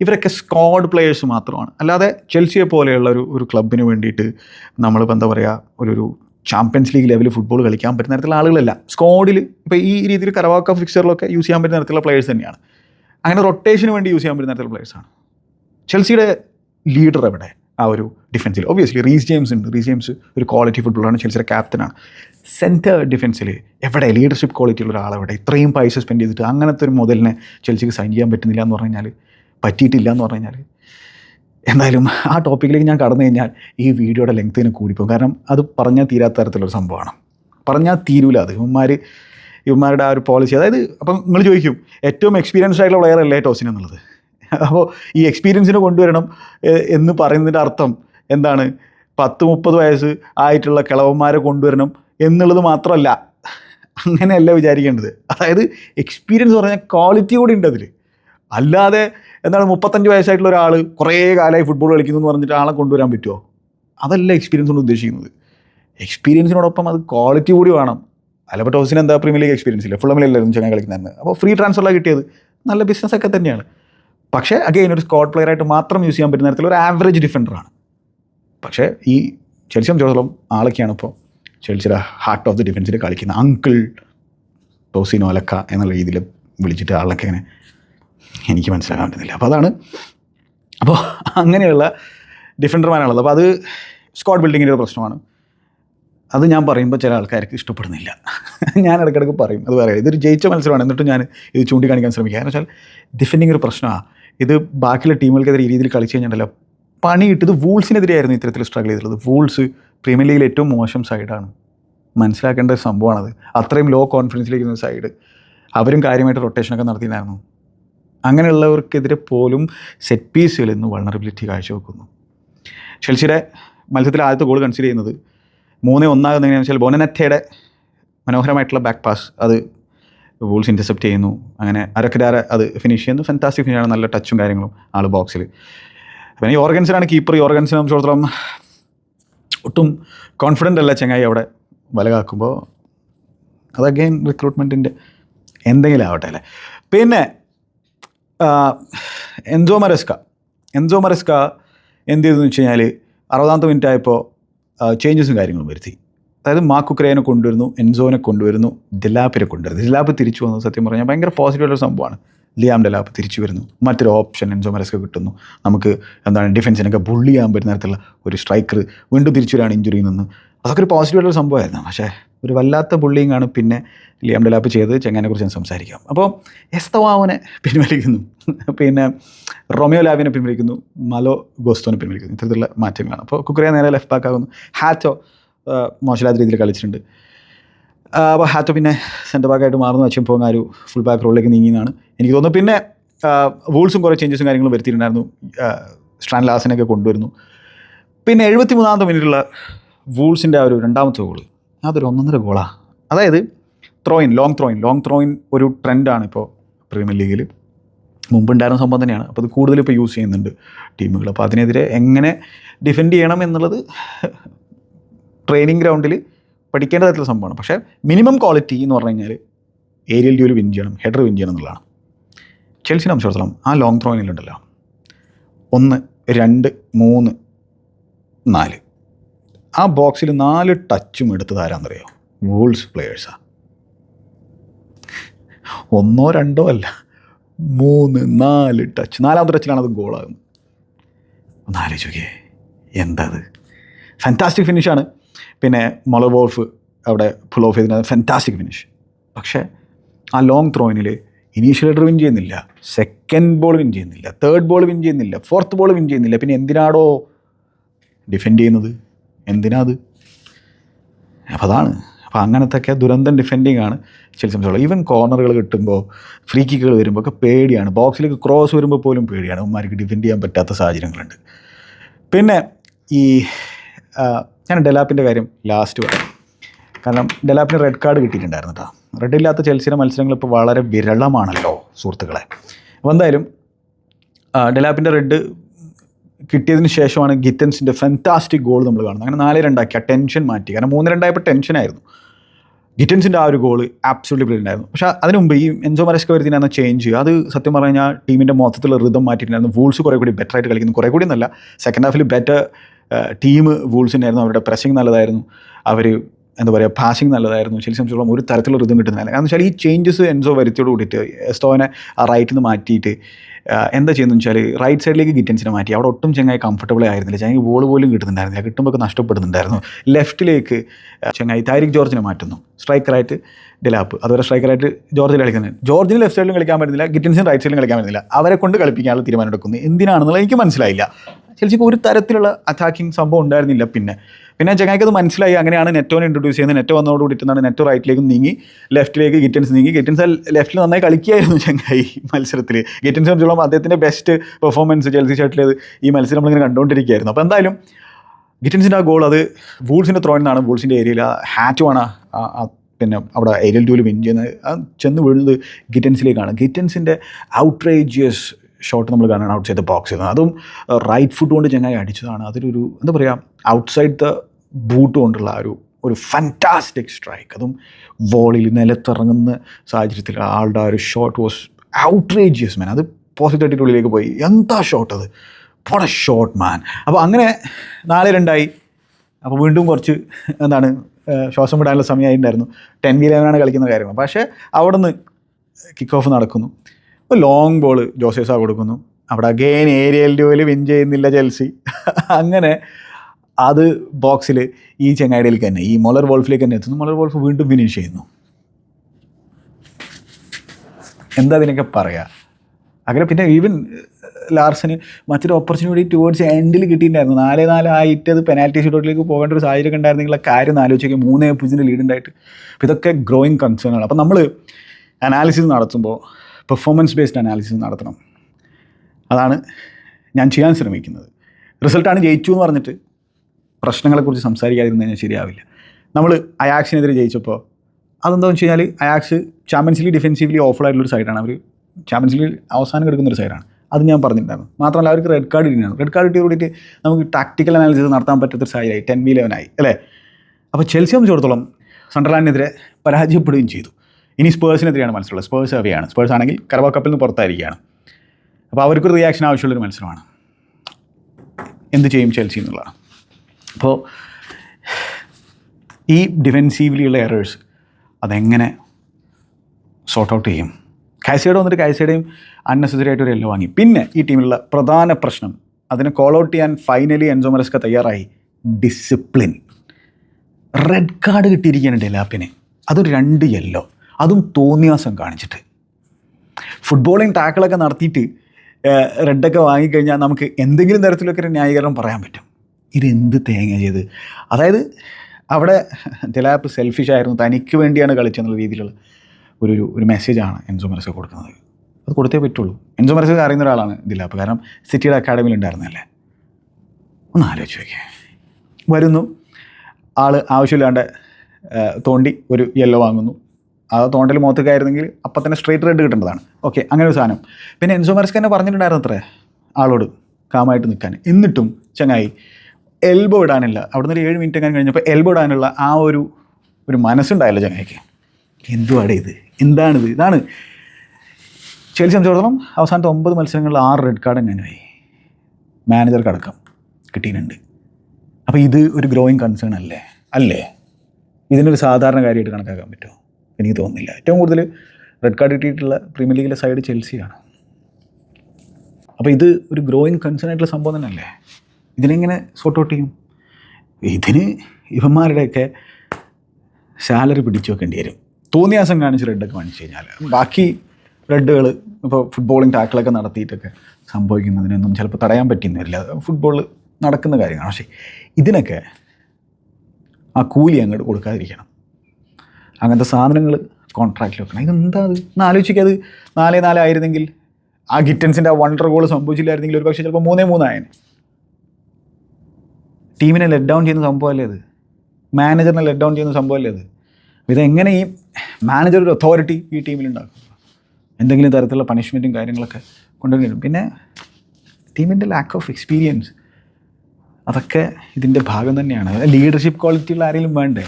ഇവരൊക്കെ സ്കോഡ് പ്ലെയേഴ്സ് മാത്രമാണ്. അല്ലാതെ ചെൽസിയെ പോലെയുള്ള ഒരു ഒരു ക്ലബിന് വേണ്ടിയിട്ട് നമ്മളിപ്പോൾ എന്താ പറയുക ഒരു ഒരു ചാമ്പ്യൻസ് ലീഗ് ലെവലിൽ ഫുട്ബോൾ കളിക്കാൻ പറ്റുന്ന തരത്തിലുള്ള ആളുകളല്ല. സ്കോഡിൽ ഇപ്പോൾ ഈ രീതിയിൽ കരവാക്ക ഫിക്സറിലൊക്കെ യൂസ് ചെയ്യാൻ പറ്റുന്ന തരത്തിലുള്ള പ്ലെയേഴ്സ് തന്നെയാണ്. അങ്ങനെ റൊട്ടേഷന് വേണ്ടി യൂസ് ചെയ്യാൻ പറ്റുന്ന തരത്തിലുള്ള പ്ലെയേഴ്സാണ് ചെൽസിയുടെ ലീഡർ എവിടെ? ആ ഒരു ഡിഫൻസിൽ ഒബ്വിയസ്ലി റീസ് ജെയിംസ് ഉണ്ട്. റീസ് ജെയിംസ് ഒരു ക്വാളിറ്റി ഫുട്ബോളാണ് ചെൽസിയുടെ ക്യാപ്റ്റനാണ് സെന്റർ ഡിഫൻസിൽ എവിടെ? ലീഡർഷിപ്പ് ക്വാളിറ്റി ഉള്ള ഒരാളെവിടെ? ഇത്രയും പൈസ സ്പെൻഡ് ചെയ്തിട്ട് അങ്ങനത്തെ ഒരു മുതലിനെ ചെൽസിക്ക് സൈൻ ചെയ്യാൻ പറ്റുന്നില്ല എന്ന് പറഞ്ഞു കഴിഞ്ഞാൽ പറ്റിയിട്ടില്ല എന്ന് പറഞ്ഞു കഴിഞ്ഞാൽ എന്തായാലും ആ ടോപ്പിക്കിലേക്ക് ഞാൻ കടന്നു കഴിഞ്ഞാൽ ഈ വീഡിയോയുടെ ലെങ്ത്തിന് കൂടിപ്പോകും. കാരണം അത് പറഞ്ഞാൽ തീരാത്ത തരത്തിലൊരു സംഭവമാണ്. പറഞ്ഞാൽ തീരൂല അത്. ഇവന്മാർ ഇവന്മാരുടെ ആ ഒരു പോളിസി അതായത് അപ്പം നിങ്ങൾ ചോദിക്കും ഏറ്റവും എക്സ്പീരിയൻസ്ഡ് ആയിട്ടുള്ള പ്ലെയർ അല്ലേ ടോസിൻ എന്നുള്ളത്? അപ്പോൾ ഈ എക്സ്പീരിയൻസിനെ കൊണ്ടുവരണം എന്ന് പറയുന്നതിന്റെ അർത്ഥം എന്താണ്? പത്ത് മുപ്പത് വയസ്സ് ആയിട്ടുള്ള കിളവന്മാരെ കൊണ്ടുവരണം എന്നുള്ളത് മാത്രമല്ല അങ്ങനെയല്ല വിചാരിക്കേണ്ടത്. അതായത് എക്സ്പീരിയൻസ് പറഞ്ഞാൽ ക്വാളിറ്റി കൂടി ഉണ്ട് അതിൽ അല്ലാതെ എന്താണ് മുപ്പത്തഞ്ച് വയസ്സായിട്ടുള്ള ഒരാൾ കുറേ കാലമായി ഫുട്ബോൾ കളിക്കുന്നു എന്ന് പറഞ്ഞിട്ട് ആളെ കൊണ്ടുവരാൻ പറ്റുമോ അതല്ല എക്സ്പീരിയൻസ് കൊണ്ട് ഉദ്ദേശിക്കുന്നത്. എക്സ്പീരിയൻസിനോടൊപ്പം അത് ക്വാളിറ്റി കൂടി വേണം. അലബർട്ട് ടോസിന് എന്താ പ്രീമിയർ ലീഗ് എക്സ്പീരിയൻസ് ഇല്ല? ഫുള്ളമിലല്ലായിരുന്നു ചങ്ങനെ കളിക്കുന്നതെന്ന്? അപ്പോൾ ഫ്രീ ട്രാൻസ്ഫറിലാണ് കിട്ടിയത്. നല്ല ബിസിനസ്സൊക്കെ തന്നെയാണ്. പക്ഷേ അഗെയിൻ ഒരു സ്കോഡ് പ്ലെയർ ആയിട്ട് മാത്രം യൂസ് ചെയ്യാൻ പറ്റുന്ന തരത്തിൽ ഒരു ആവറേജ് ഡിഫൻഡറാണ് പക്ഷേ ഈ ചെൽസി ജോസലും ആളൊക്കെയാണ് ഇപ്പോൾ ചെൽസിയുടെ ഹാർട്ട് ഓഫ് ദി ഡിഫൻസിൽ കളിക്കുന്ന അങ്കിൾ ടോസിനോ അലക്ക എന്നുള്ള രീതിയിൽ വിളിച്ചിട്ട് ആളൊക്കെ ഇങ്ങനെ എനിക്ക് മനസ്സിലാക്കാൻ പറ്റുന്നില്ല. അപ്പോൾ അതാണ് അപ്പോൾ അങ്ങനെയുള്ള ഡിഫൻഡർമാരാണുള്ളത് അപ്പോൾ അത് സ്കോഡ് ബിൽഡിങ്ങിന്റെ ഒരു പ്രശ്നമാണ്. അത് ഞാൻ പറയുമ്പോൾ ചില ആൾക്കാർക്ക് ഇഷ്ടപ്പെടുന്നില്ല. ഞാൻ ഇടയ്ക്കിടയ്ക്ക് പറയും. അത് പറയാം ഇതൊരു ജയിച്ച മത്സരമാണ്. എന്നിട്ടും ഞാൻ ഇത് ചൂണ്ടിക്കാണിക്കാൻ ശ്രമിക്കുക. കാരണം വെച്ചാൽ ഡിഫൻഡിങ് ഒരു പ്രശ്നമാണ് ഇത് ബാക്കിയുള്ള ടീമുകൾക്കെതിരെ ഈ രീതിയിൽ കളിച്ചു കഴിഞ്ഞിട്ടുണ്ടല്ലോ. പണി കിട്ടിയത് വൂൾസിനെതിരെയായിരുന്നു ഇത്തരത്തിൽ സ്ട്രഗിൾ ചെയ്തിട്ടുള്ളത്. വൂൾസ് പ്രീമിയർ ലീഗിൽ ഏറ്റവും മോശം സൈഡാണ് മനസ്സിലാക്കേണ്ട ഒരു സംഭവമാണത്. അത്രയും ലോ കോൺഫിഡൻസിലിരിക്കുന്ന സൈഡ് അവരും കാര്യമായിട്ട് റൊട്ടേഷനൊക്കെ നടത്തിയിട്ടുണ്ടായിരുന്നു. അങ്ങനെയുള്ളവർക്കെതിരെ പോലും സെറ്റ് പീസുകളിൽ നിന്ന് വൾണറബിലിറ്റി കാഴ്ചവെക്കുന്നു. ഷെൽസിയുടെ മത്സരത്തിൽ ആദ്യത്തെ ഗോൾ കൺസിഡർ ചെയ്യുന്നത് മൂന്ന് ഒന്നാകുന്ന എങ്ങനെയാണെന്ന് വെച്ചാൽ ബോനനറ്റയുടെ മനോഹരമായിട്ടുള്ള ബാക്ക് പാസ് അത് വൂൾസ് ഇന്റർസെപ്റ്റ് ചെയ്യുന്നു. അങ്ങനെ അരക്കരാര അത് ഫിനിഷ് ചെയ്യുന്നു. ഫെന്റാസ്റ്റിക് ഫിനിഷാണ് നല്ല ടച്ചും കാര്യങ്ങളും ആൾ ബോക്സിൽ പിന്നെ ഈ ഓർഗൻസിനാണ് കീപ്പർ ഈ ഓർഗൻസിനെ സംബന്ധിച്ചിടത്തോളം ഒട്ടും കോൺഫിഡന്റ് അല്ല ചെങ്ങായി അവിടെ വലകാക്കുമ്പോൾ അത് അഗെയിൻ റിക്രൂട്ട്മെന്റിന്റെ എന്തെങ്കിലും ആവട്ടെ അല്ലേ? പിന്നെ എൻസോ മരസ്ക. എൻസോ മരസ്ക എന്ത് ചെയ്തെന്ന് വെച്ച് കഴിഞ്ഞാൽ അറുപതാമത്തെ മിനിറ്റ് ആയപ്പോൾ ചേഞ്ചസും കാര്യങ്ങളും വരുത്തി. അതായത് മാക്കുക്രേനെ കൊണ്ടുവരുന്നു എൻസോനെ കൊണ്ടുവരുന്നു ഡെലാപ്പിനെ കൊണ്ടുവരുന്നു. ഡെലാപ്പ് തിരിച്ചു വന്നു സത്യം പറഞ്ഞാൽ ഭയങ്കര പോസിറ്റീവായിട്ടുള്ള സംഭവമാണ്. ലിയാം ഡെലാപ്പ് തിരിച്ചു വരുന്നു. മറ്റൊരു ഓപ്ഷൻ എൻസോ മരസ്ക്ക് കിട്ടുന്നു. നമുക്ക് എന്താണ് ഡിഫൻസിനൊക്കെ ബുള്ളി ചെയ്യാൻ പറ്റുന്ന തരത്തിലുള്ള ഒരു സ്ട്രൈക്കർ വീണ്ടും തിരിച്ചു വരാണ് ഇഞ്ചുറിയിൽ നിന്ന്. അതൊക്കെ ഒരു പോസിറ്റീവായിട്ടുള്ള സംഭവമായിരുന്നു. പക്ഷേ ഒരു വല്ലാത്ത ബുള്ളിങ് ആണ് പിന്നെ ലിയാം ഡെലാപ്പ് ചെയ്ത് ചെങ്ങാനെ കുറിച്ച് ഞാൻ സംസാരിക്കാം. അപ്പോൾ എസ്തവാവനെ പിൻവലിക്കുന്നു. പിന്നെ റൊമിയോ ലാവിനെ പിൻവലിക്കുന്നു. മലോ ഗോസ്തോനെ പിൻവലിക്കുന്നു. ഇത്തരത്തിലുള്ള മാറ്റങ്ങളാണ്. അപ്പോൾ കുക്കറിയ നേരെ ലെഫ്റ്റ് ബാക്ക് ആകുന്നു. ഹാറ്റോ മോശമില്ലാത്ത രീതിയിൽ കളിച്ചിട്ടുണ്ട്. അപ്പോൾ ഹാറ്റോ പിന്നെ സെന്റർ ബാക്കായിട്ട് മാറുന്ന വെച്ചപ്പോൾ ആ ഒരു ഫുൾ ബാക്ക് റോളിലേക്ക് നീങ്ങിയെന്നാണ് എനിക്ക് തോന്നുന്നു. പിന്നെ വൂൾസും കുറേ ചേഞ്ചസും കാര്യങ്ങളും വരുത്തിയിട്ടുണ്ടായിരുന്നു. സ്ട്രാൻ ലാസിനൊക്കെ കൊണ്ടുവരുന്നു. പിന്നെ എഴുപത്തി മൂന്നാമത്തെ മിനിറ്റുള്ള വൂൾസിന്റെ ആ ഒരു രണ്ടാമത്തെ ഗോൾ അതൊരു ഒന്നൊന്നര ഗോളാണ് അതായത് ത്രോയിൻ ലോങ് ത്രോയിൻ ലോങ് ത്രോയിൻ ഒരു ട്രെൻഡാണ് ഇപ്പോൾ പ്രീമിയർ ലീഗിൽ മുമ്പുണ്ടായിരുന്ന സംഭവം തന്നെയാണ്. അപ്പോൾ അത് കൂടുതൽ ഇപ്പോൾ യൂസ് ചെയ്യുന്നുണ്ട് ടീമുകൾ. അപ്പോൾ അതിനെതിരെ എങ്ങനെ ഡിഫെൻഡ് ചെയ്യണം എന്നുള്ളത് ട്രെയിനിങ് ഗ്രൗണ്ടിൽ പഠിക്കേണ്ട തരത്തിലുള്ള സംഭവമാണ്. പക്ഷേ മിനിമം ക്വാളിറ്റി എന്ന് പറഞ്ഞു കഴിഞ്ഞാൽ ഏരിയൽ ഡ്യൂൽ വിൻ ചെയ്യണം ഹെഡർ വിൻ ചെയ്യണം എന്നുള്ളതാണ്. ചെൽസിനെ സംബന്ധിച്ചിടത്തോളം ആ ലോങ് ത്രോയിനിലുണ്ടല്ലോ ഒന്ന് രണ്ട് മൂന്ന് നാല്. ആ ബോക്സിൽ നാല് ടച്ചും എടുത്ത് താരാന്നറിയോ വൂൾസ് പ്ലെയേഴ്സാണ് ഒന്നോ രണ്ടോ അല്ല. മൂന്ന് നാല് ടച്ച് നാലാമത്തെ ടച്ചിലാണ് അത് ഗോളാകുന്നത് ഒന്ന് ആലോചിക്കേ എന്താ അത്? ഫാന്റാസ്റ്റിക് ഫിനിഷാണ് പിന്നെ മൊളവോൾഫ് അവിടെ ഫുൾ ഓഫ് ചെയ്തിട്ട് ഫാന്റാസ്റ്റിക് ഫിനിഷ് പക്ഷേ ആ ലോങ് ത്രോയിനിൽ ഇനീഷ്യൽ ഹെഡർ വിൻ ചെയ്യുന്നില്ല. സെക്കൻഡ് ബോൾ വിൻ ചെയ്യുന്നില്ല. തേർഡ് ബോൾ വിൻ ചെയ്യുന്നില്ല. ഫോർത്ത് ബോൾ വിൻ ചെയ്യുന്നില്ല. പിന്നെ എന്തിനാടോ ഡിഫെൻഡ് ചെയ്യുന്നത്? എന്തിനാ അത്? അപ്പോൾ അതാണ്. അപ്പോൾ അങ്ങനത്തെയൊക്കെ ദുരന്തം ഡിഫെൻഡിങ് ആണ് ചില സംസാരം ഈവൻ കോർണറുകൾ കിട്ടുമ്പോൾ ഫ്രീ കിക്കുകൾ വരുമ്പോൾ ഒക്കെ പേടിയാണ്. ബോക്സിലേക്ക് ക്രോസ് വരുമ്പോൾ പോലും പേടിയാണ്. ഉമ്മാർക്ക് ഡിഫെൻഡ് ചെയ്യാൻ പറ്റാത്ത സാഹചര്യങ്ങളുണ്ട്. പിന്നെ ഈ ഞാൻ ഡെലാപ്പിന്റെ കാര്യം ലാസ്റ്റ് പറയാം. കാരണം ഡെലാപ്പിന് റെഡ് കാർഡ് കിട്ടിയിട്ടുണ്ടായിരുന്നു കേട്ടോ റെഡ് ഇല്ലാത്ത ചെൽസിയുടെ മത്സരങ്ങൾ ഇപ്പോൾ വളരെ വിരളമാണല്ലോ സുഹൃത്തുക്കളെ. അപ്പോൾ എന്തായാലും ഡെലാപ്പിന്റെ റെഡ് കിട്ടിയതിന് ശേഷമാണ് ഗിത്തൻസിന്റെ ഫെന്റാസ്റ്റിക് ഗോൾ നമ്മൾ കാണുന്നത്. അങ്ങനെ നാല് രണ്ടാക്കി ആ ടെൻഷൻ മാറ്റി. കാരണം മൂന്ന് രണ്ടായപ്പോൾ ടെൻഷനായിരുന്നു ഗിറ്റൻസിന്റെ ആ ഒരു ഗോൾ ആബ്സൊല്യൂട്ട്ലി ബ്രില്യന്റ് ഉണ്ടായിരുന്നു പക്ഷേ അതിന് മുമ്പ് ഈ എൻസോ മരസ്ക വരുത്തിനാണ് ചേഞ്ച് അത് സത്യം പറഞ്ഞു കഴിഞ്ഞാൽ ടീമിന്റെ മൊത്തത്തിലുള്ള റിതം മാറ്റിയിട്ടുണ്ടായിരുന്നു. വൂൾസ് കുറേ കൂടി ബെറ്റർ ആയിട്ട് കളിക്കുന്നു. കുറേ കൂടി എന്നല്ല സെക്കൻഡ് ഹാഫിൽ ബെറ്റർ ടീം വൂൾസിനായിരുന്നു അവരുടെ പ്രസ്സിങ് നല്ലതായിരുന്നു. അവർ എന്താ പറയുക പാസിങ് നല്ലതായിരുന്നു. ചില സംബന്ധിച്ചോളം ഒരു തരത്തിലുള്ള ഋതം കിട്ടുന്നില്ല. കാരണം വെച്ചാൽ ഈ ചേഞ്ചസ് എൻസോ വരുത്തിയോട് കൂടിയിട്ട് എസ്റ്റോനെ ആ റൈറ്റിൽ നിന്ന് മാറ്റിയിട്ട് എന്താ ചെയ്യുന്നത് വെച്ചാൽ റൈറ്റ് സൈഡിലേക്ക് ഗിറ്റൻസിനെ മാറ്റി. അവിടെ ഒട്ടും ചെങ്ങായി കംഫർട്ടബിൾ ആയിരുന്നില്ല. ചെങ്ങായി ബോൾ പോലും കിട്ടുന്നുണ്ടായിരുന്നില്ല. കിട്ടുമ്പോൾ നഷ്ടപ്പെടുന്നുണ്ടായിരുന്നു. ലെഫ്റ്റിലേക്ക് ചെങ്ങായി താരിഖ് ജോർജിനെ മാറ്റുന്നു. സ്ട്രൈക്കറായിട്ട് ഡെലാപ്പ് അതുവരെ സ്ട്രൈക്കറായിട്ട് ജോർജിൽ കളിക്കുന്നത് ജോർജിന് ലെഫ്റ്റ് സൈഡിലും കളിക്കാൻ പറ്റുന്നില്ല. ഗിറ്റൻസിന് റൈറ്റ് സൈഡിലും കളിക്കാൻ പറ്റുന്നില്ല. അവരെ കൊണ്ട് കളിപ്പിക്കാനുള്ള തീരുമാനം എടുക്കുന്നു എന്തിനാണെന്നുള്ളത് എനിക്ക് മനസ്സിലായില്ല. ചെൽസിക്ക് ഒരു തരത്തിലുള്ള അറ്റാക്കിംഗ് സംഭവം ഉണ്ടായിരുന്നില്ല പിന്നെ. പിന്നെ ചങ്ങായിക്ക് അത് മനസ്സിലായി. അങ്ങനെയാണ് നെറ്റോനെ ഇൻട്രൊഡ്യൂസ് ചെയ്യുന്നത്. നെറ്റോ വന്നതോട് കൂടിയിട്ടാണ് നെറ്റോ റൈറ്റിലേക്ക് നീങ്ങി ലെഫ്റ്റിലേക്ക് ഗിറ്റൻസ് നീങ്ങി. ഗിറ്റൻസ് ലെഫ്റ്റിൽ നന്നായി കളിക്കുകയായിരുന്നു ചങ്ങായി മത്സരത്തിൽ ഗിറ്റൻസ് സംബന്ധിച്ചോളം അദ്ദേഹത്തിന്റെ ബെസ്റ്റ് പെർഫോമൻസ് ചെൽസി ഷർട്ടിലേത് ഈ മത്സരം നമ്മളിങ്ങനെ കണ്ടുകൊണ്ടിരിക്കുകയായിരുന്നു. അപ്പോൾ എന്തായാലും ഗിറ്റൻസിന്റെ ആ ഗോൾ അത് വൂൾസിന്റെ ത്രോയിൽ നിന്നാണ് വൂൾസിന്റെ ഏരിയയിൽ ആ ഹാറ്റുമാണ് പിന്നെ അവിടെ ഏരിയൽ ഡ്യൂൽ വിൻ ചെയ്യുന്നത്. ചെന്ന് വീഴുന്നത് ഗിറ്റൻസിലേക്കാണ്. ഗിറ്റൻസിന്റെ ഔട്ട്റേജിയസ് ഷോട്ട് നമ്മൾ കാണാൻ ഔട്ട് സൈഡ് ബോക്സ് ചെയ്തത് അതും റൈറ്റ് ഫുട്ട് കൊണ്ട് ചങ്ങായി അടിച്ചതാണ്. അതിലൊരു എന്താ പറയുക ഔട്ട് സൈഡ് ദ ബൂട്ട് കൊണ്ടുള്ള ഒരു ഒരു ഫാന്റാസ്റ്റിക് സ്ട്രൈക്ക് അതും വോളിൽ നിലത്തിറങ്ങുന്ന സാഹചര്യത്തിൽ ആളുടെ ആ ഒരു ഷോട്ട് വാസ് ഔട്ട്റേജിയസ് മാൻ അത് പോസ്റ്റ് തട്ടിന്റെ ഉള്ളിലേക്ക് പോയി. എന്താ ഷോട്ട് അത്? പോണ ഷോട്ട് മാൻ അപ്പോൾ അങ്ങനെ നാല് രണ്ടായി. അപ്പോൾ വീണ്ടും കുറച്ച് എന്താണ് ശ്വാസം വിടാനുള്ള സമയമായിട്ടുണ്ടായിരുന്നു. ടെൻ വി ലെവനാണ് കളിക്കുന്ന കാര്യങ്ങൾ. പക്ഷേ അവിടെ നിന്ന് കിക്ക് ഓഫ് നടക്കുന്നു. ഒരു ലോങ് ബോൾ ജോസേസ കൊടുക്കുന്നു. അവിടെ അഗെയിൻ ഏരിയൽ ഡ്യൂവിൽ വിൻ ചെയ്യുന്നില്ല ചെൽസി. അങ്ങനെ അത് ബോക്സിൽ ഈ ചെങ്ങായിടയിലേക്ക് തന്നെ ഈ മൊളർ വോൾഫിലേക്ക് തന്നെ എത്തുന്നു. മൊളർ വോൾഫ് വീണ്ടും ഫിനിഷ് ചെയ്യുന്നു. എന്താ അതിനൊക്കെ പറയുക അങ്ങനെ പിന്നെ ഈവൻ ലാർസന് മറ്റൊരു ഓപ്പർച്യൂണിറ്റി ടുവേർഡ്സ് എൻഡിൽ കിട്ടിയിട്ടുണ്ടായിരുന്നു. നാല് നാലായിട്ട് അത് പെനാൽറ്റി ഷൂട്ടോട്ടിലേക്ക് പോകേണ്ട ഒരു സാഹചര്യം ഒക്കെ കാര്യം ഒന്ന് ആലോചിക്കുക മൂന്നേ പൂജ്യത്തിന്റെ ലീഡ് ഉണ്ടായിട്ട്. അപ്പോൾ ഇതൊക്കെ ഗ്രോയിങ് ആണ്. അപ്പോൾ നമ്മൾ അനാലിസിസ് നടത്തുമ്പോൾ പെർഫോമൻസ് ബേസ്ഡ് അനാലിസിസ് നടത്തണം. അതാണ് ഞാൻ ചെയ്യാൻ ശ്രമിക്കുന്നത്. റിസൾട്ടാണ് ജയിച്ചു എന്ന് പറഞ്ഞിട്ട് പ്രശ്നങ്ങളെക്കുറിച്ച് സംസാരിക്കാതിരുന്നതിന് ശരിയാവില്ല. നമ്മൾ അയാക്സിനെതിരെ ജയിച്ചപ്പോൾ അതെന്താണെന്ന് വെച്ച് കഴിഞ്ഞാൽ അയാക്സ് ചാമ്പ്യൻസ് ലീഗ് ഡിഫെൻസീവ്ലി ഓഫറായിട്ടുള്ളൊരു സൈഡാണ് അവർ ചാമ്പ്യൻസ് ലീഗ് അവസാനം കിടക്കുന്ന ഒരു സൈഡാണ് അത് ഞാൻ പറഞ്ഞിട്ടുണ്ടായിരുന്നു. മാത്രമല്ല അവർക്ക് റെഡ് കാർഡ് ഇട്ടിരുന്നു. റെഡ് കാർഡ് ഇട്ടി കൂടിയിട്ട് നമുക്ക് ടാക്ടിക്കൽ അനാലിസിസ് നടത്താൻ പറ്റാത്തൊരു സാഹചര്യമായി ടെൻ വി ലെവനായി അല്ലേ? അപ്പോൾ ചെൽസി സംബന്ധിച്ചിടത്തോളം സണ്ടർലാൻഡിനെതിരെ പരാജയപ്പെടുകയും ചെയ്തു. ഇനി സ്പേഴ്സിനെതിരെയാണ് മത്സരമുള്ളത്. സ്പേഴ്സ് അവയാണ്. സ്പേഴ്സ് ആണെങ്കിൽ കറവാ കപ്പിൽ നിന്ന് പുറത്തായിരിക്കുകയാണ്. അപ്പോൾ അവർക്കൊരു റിയാക്ഷൻ ആവശ്യമുള്ളൊരു മത്സരമാണ്. എന്ത് ചെയ്യും ചെൽസി എന്നുള്ളതാണ് അപ്പോൾ ഈ ഡിഫെൻസീവ്ലിയുള്ള എറേഴ്സ് അതെങ്ങനെ സോർട്ട് ഔട്ട് ചെയ്യും? കാസൈഡ് വന്നിട്ട് കാസൈഡയും അൺനെസസറി ആയിട്ട് ഒരു എല്ലാം വാങ്ങി. പിന്നെ ഈ ടീമിലുള്ള പ്രധാന പ്രശ്നം അതിനെ കോൾ ഔട്ട് ചെയ്യാൻ ഫൈനലി എൻസോ മരസ്ക തയ്യാറായി. ഡിസിപ്ലിൻ റെഡ് കാർഡ് കിട്ടിയിരിക്കുകയാണ് ഡെലാപ്പിന്. അതൊരു രണ്ട് യെല്ലോ അതും തോന്നിയാസം കാണിച്ചിട്ട്. ഫുട്ബോളിങ് ടാക്കിളൊക്കെ നടത്തിയിട്ട് റെഡൊക്കെ വാങ്ങിക്കഴിഞ്ഞാൽ നമുക്ക് എന്തെങ്കിലും തരത്തിലൊക്കെ ഒരു ന്യായീകരണം പറയാൻ പറ്റും. ഇതെന്ത് തേങ്ങ ചെയ്ത്? അതായത് അവിടെ ഡെലാപ്പ് സെൽഫിഷ് ആയിരുന്നു. തനിക്ക് വേണ്ടിയാണ് കളിച്ചെന്നുള്ള രീതിയിലുള്ള ഒരു ഒരു മെസ്സേജാണ് എൻസോ മരസ്ക കൊടുക്കുന്നത്. അത് കൊടുത്തേ പറ്റുള്ളൂ. എൻസോ മരസ്ക അറിയുന്ന ഒരാളാണ് ദിലാപ്പ്. കാരണം സിറ്റിയുടെ അക്കാഡമിയിൽ ഉണ്ടായിരുന്നല്ലേ ഒന്ന് ആലോചിച്ച് നോക്കിയേ. വരുന്നു. ആൾ ആവശ്യമില്ലാണ്ട് തോണ്ടി ഒരു യെല്ലോ വാങ്ങുന്നു. ആ തോണ്ടൽ മോത്തുകയായിരുന്നെങ്കിൽ അപ്പം തന്നെ സ്ട്രേറ്റ് റെഡ് കിട്ടേണ്ടതാണ് ഓക്കെ അങ്ങനെ ഒരു സാധനം. പിന്നെ എൻസോ മറിസ്ക് തന്നെ പറഞ്ഞിട്ടുണ്ടായിരുന്നു അത്രേ ആളോട് കാമായിട്ട് നിൽക്കാൻ. എന്നിട്ടും ചങ്ങായി എൽബോ ഇടാനില്ല. അവിടെ നിന്ന് ഒരു ഏഴ് മിനിറ്റ് എങ്ങനെ കഴിഞ്ഞപ്പോൾ എൽബോ ഇടാനുള്ള ആ ഒരു ഒരു മനസ്സുണ്ടായല്ലോ ചങ്ങായിക്ക്. എന്തുവാടെ ഇത്? എന്താണിത്? ഇതാണ്. ചെൽസി സംബന്ധിച്ചിടത്തോളം അവസാനത്തെ ഒമ്പത് മത്സരങ്ങളിൽ ആറ് റെഡ് കാർഡ് എങ്ങനെയായി മാനേജർക്കടക്കം കിട്ടിയിട്ടുണ്ട്. അപ്പോൾ ഇത് ഒരു ഗ്രോയിങ് കൺസേൺ അല്ലേ? അല്ലേ? ഇതിനൊരു സാധാരണ കാര്യമായിട്ട് കണക്കാക്കാൻ പറ്റുമോ? എനിക്ക് തോന്നുന്നില്ല. ഏറ്റവും കൂടുതൽ റെഡ് കാർഡ് കിട്ടിയിട്ടുള്ള പ്രീമിയർ ലീഗിലെ സൈഡ് ചെൽസിയാണ് അപ്പോൾ ഇത് ഒരു ഗ്രോയിങ് കൺസേൺ ആയിട്ടുള്ള സംഭവം തന്നെയല്ലേ? ഇതിനെങ്ങനെ സോർട്ട് ഔട്ട് ചെയ്യും? ഇതിന് ഇവന്മാരുടെയൊക്കെ സാലറി പിടിച്ചു വെക്കേണ്ടി വരും തോന്നിയാസം കാണിച്ച് റെഡൊക്കെ കാണിച്ചു കഴിഞ്ഞാൽ ബാക്കി റെഡുകൾ ഇപ്പോൾ ഫുട്ബോളിങ് ടാക്കിളൊക്കെ നടത്തിയിട്ടൊക്കെ സംഭവിക്കുന്നതിനൊന്നും ചിലപ്പോൾ തടയാൻ പറ്റിയെന്ന് വരില്ല ഫുട്ബോൾ നടക്കുന്ന കാര്യങ്ങളാണ്. പക്ഷേ ഇതിനൊക്കെ ആ കൂലി അങ്ങോട്ട് കൊടുക്കാതിരിക്കണം. അങ്ങനത്തെ സാധനങ്ങൾ കോൺട്രാക്റ്റിൽ വെക്കണം. ഇതെന്താ അത്? ഒന്ന് ആലോചിക്കുക അത്. നാലേ നാലായിരുന്നെങ്കിൽ ആ ഗിറ്റൻസിന്റെ ആ വണ്ടർ ഗോൾ സംഭവിച്ചില്ലായിരുന്നെങ്കിൽ ഒരു പക്ഷേ ചിലപ്പോൾ മൂന്നേ മൂന്നായേനെ. ടീമിനെ ലെറ്റ് ഡൗൺ ചെയ്യുന്ന സംഭവമല്ലേ അത് മാനേജറിനെ ലെറ്റ് ഡൗൺ ചെയ്യുന്ന സംഭവമല്ലേ അത് ഇതെങ്ങനെ ഈ മാനേജർ ഒരു അതോറിറ്റി ഈ ടീമിലുണ്ടാക്കും എന്തെങ്കിലും തരത്തിലുള്ള പണിഷ്മെന്റും കാര്യങ്ങളൊക്കെ കൊണ്ടുവരും പിന്നെ ടീമിന്റെ ലാക്ക് ഓഫ് എക്സ്പീരിയൻസ് അതൊക്കെ ഇതിന്റെ ഭാഗം തന്നെയാണ്. ലീഡർഷിപ്പ് ക്വാളിറ്റിയുള്ള ആരെങ്കിലും വേണ്ടേ?